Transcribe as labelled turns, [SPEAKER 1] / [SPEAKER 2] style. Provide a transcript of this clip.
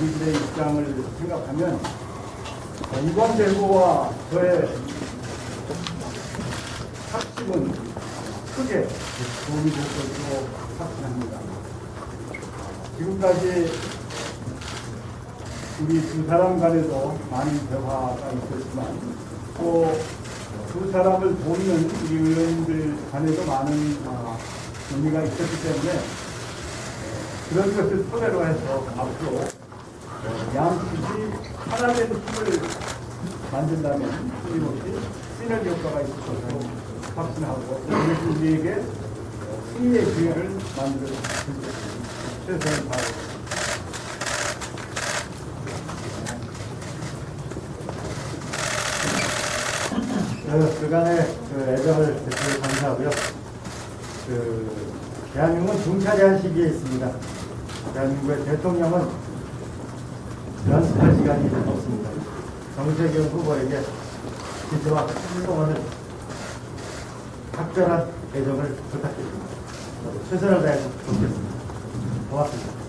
[SPEAKER 1] 우리들의 입장을 생각하면 어, 이번 대구와 저의 합심은 크게 도움이 될 것으로 확신합니다. 지금까지 우리 두 사람 간에도 많은 대화가 있었지만 또 두 사람을 돕는 우리 의원들 간에도 많은 아, 의미가 있었기 때문에 그런 것을 토대로 해서 앞으로 양측이 하나된 힘을 만든다면 틀림없이 시너지 효과가 있을 것으로 확신하고 이것이 우리에게 승리의 기회를 만들어 줄 것입니다. 최선을 다하겠습니다.
[SPEAKER 2] 그, 그간의 그 애정을 대표로 감사하고요. 그, 대한민국은 중차 대한 시기에 있습니다. 대한민국의 대통령은 연습할 시간이 없습니다. 정세균 후보에게 기지와 행동하는 각별한 애정을 부탁드립니다. 최선을 다해서 돕겠습니다. 고맙습니다.